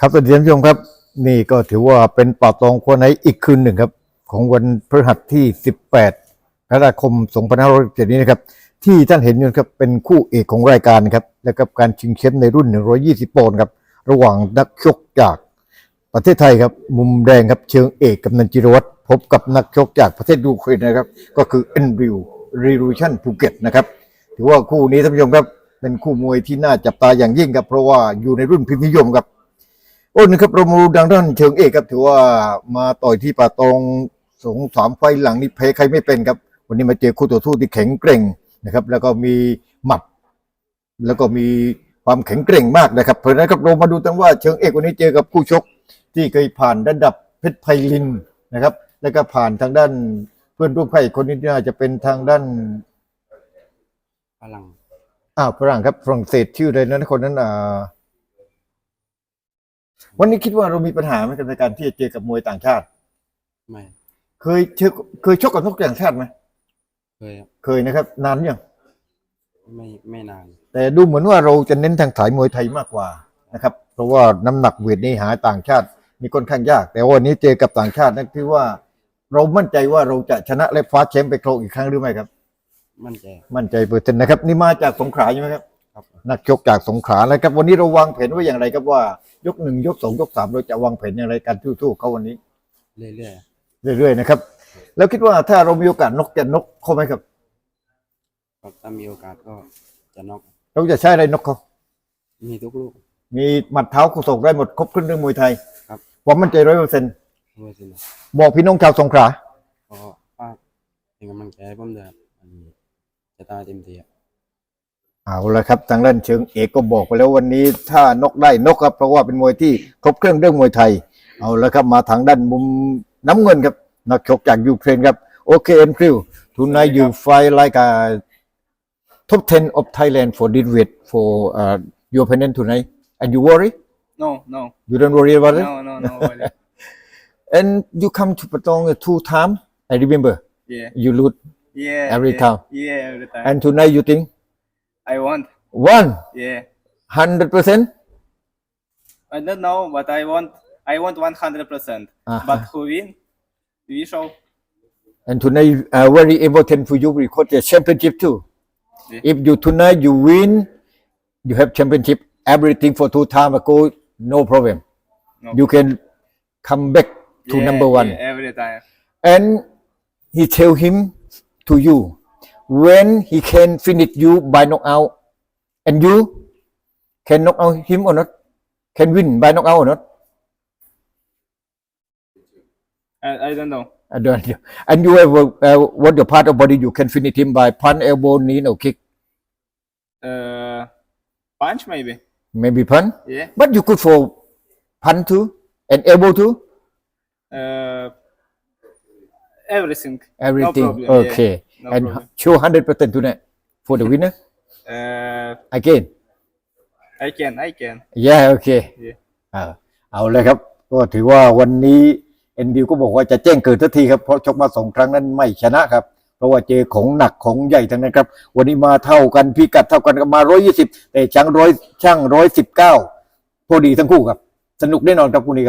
ครับสวัสดีท่านผู้ชมครับ นี่ก็ถือว่าเป็นป่าตองครัวในอีกคืนหนึ่งครับ ของวันพฤหัสที่ 18กรกฎาคม2567นี้นะครับ ที่ท่านเห็นอยู่ครับเป็นคู่เอกของรายการครับและกับการชิงแชมป์ในรุ่น 120 ปอนด์ครับ ระหว่างนักชกจากประเทศไทยครับ มุมแดงครับเชิงเอกกับนันจิรวัตรพบกับนักชกจากประเทศยูเครนนะครับ ก็คือเอ็นริวรีรูชันภูเก็ตนะครับถือว่าคู่นี้ท่านผู้ชมครับเป็นคู่มวยที่น่าจับตาอย่างยิ่งครับเพราะว่าอยู่ในรุ่นพิมพ์นิยมครับ โอ้นะครับเรามาดูดังด้านเชิงเอกครับถือว่ามาต่อยที่ป่าตองสองสามไฟล์หลังนี่แพ้ใครไม่เป็นครับ วันนี้มาเจอคู่ต่อสู้ที่แข็งเกร่งนะครับ แล้วก็มีหมัด แล้วก็มีความแข็งเกร่งมากนะครับเพราะฉะนั้นครับเรามาดูกันว่าเชิงเอกวันนี้เจอกับคู่ชก ที่เคยผ่านระดับเพชรไพลินนะครับ แล้วก็ผ่านทางด้านเพื่อนร่วมค่ายอีกคนนี้น่าจะเป็นทางด้านพลังอ้าวฝรั่งครับฝรั่งเศสชื่ออะไรนะคนนั้นอ่า วันนี้คิดว่าเรามีปัญหาไหมกับในการที่จะเจอกับมวยต่างชาติ ไม่เคยเจอเคยชกกับนักต่างชาติไหมเคยครับเคยนะครับ นานยังไม่ไม่นาน แต่ดูเหมือนว่าเราจะเน้นทางสายมวยไทยมากกว่านะครับ เพราะว่าน้ำหนักเวทนี้หาต่างชาติ มีค่อนข้างยาก แต่วันนี้เจอกับต่างชาตินั่นคือว่า เรามั่นใจว่าเราจะชนะและคว้าแชมป์ไปครองอีกครั้งหรือไม่ครับ มั่นใจมั่นใจเปอร์เซ็นต์นะครับ นี่มาจากสงขลาใช่ไหมครับครับ นักชกจากสงขลานะครับ วันนี้เราวางแผนไว้อย่างไรครับว่ายกหนึ่งยกสองยกสามเราจะวางแผนอย่างไรกันทู่ๆเขาวันนี้ เรื่อยเรื่อยๆนะครับ แล้วคิดว่าถ้าเรามีโอกาสนกจะนกเขาไหมครับๆครับถ้ามีโอกาสก็จะน็อกเราจะใช้อะไรนกเขา มีทุกลูก มีหมัดเท้าคู่ศอกได้หมดครบเครื่องเรื่องมวยไทยครับความมั่นใจร้อยเปอร์เซ็นต์ด้วยสินะบอกพี่น้องชาวสงขลา ก็ฝากเป็นกำลังใจให้ผมด้วยครับอันนี้จะตามเต็มที่ครับ เอาละครับทางด้านเชิงเอกก็บอกไปแล้ววันนี้ถ้านกได้นกครับ เพราะว่าเป็นมวยที่ครบเครื่องเรื่องมวยไทย เอาละครับมาทางด้านมุมน้ำเงินครับนักชกจากยูเครนครับโอเคเอ็นคริว tonight you fight like a top 10 of Thailand for this weight for uh, your opponent tonight and you worry No, no, you don't worry about it no, no, no. really. and you come to Patong two times I remember Yeah, you lose yeah. Every yeah, time. Yeah, every time. and tonight you think I want. one Yeah. hundred percent I don't know, but I want. I want one hundred percent. But who win? We show. And tonight, uh, very important for you because the championship too. Yeah. If you tonight you win, you have championship. Everything for two time ago, no problem. No. You can come back to Yeah, number one. yeah, every time. And he tell him to you when he can finish you by knockout, and you can knock out him or not, can win by knockout or not. I, I don't know. I don't know. And you have uh, what your part of body you can finish him by punch, elbow, knee, or kick, Uh, punch maybe. maybe punch. Yeah. But you could for punch too and elbow too. Uh, everything. Everything. No problem. yeah. Okay. No and problem. show hundred percent tonight for the winner Uh, again. I can. I can. Yeah. Okay. Yeah. อ่าเอาเลยครับ ก็ถือว่าวันนี้เอ็นดิวก็บอกว่าจะแจ้งเกิดทันทีครับ เพราะชกมาสองครั้งนั้นไม่ชนะครับ เพราะว่าเจอของหนักของใหญ่ทั้งนั้นครับ วันนี้มาเท่ากันพิกัดเท่ากันกับมาร้อยยี่สิบแต่ช่างร้อยช่างร้อยสิบเก้าพอดีทั้งคู่ครับ สนุกแน่นอนครับคู่นี้ครับ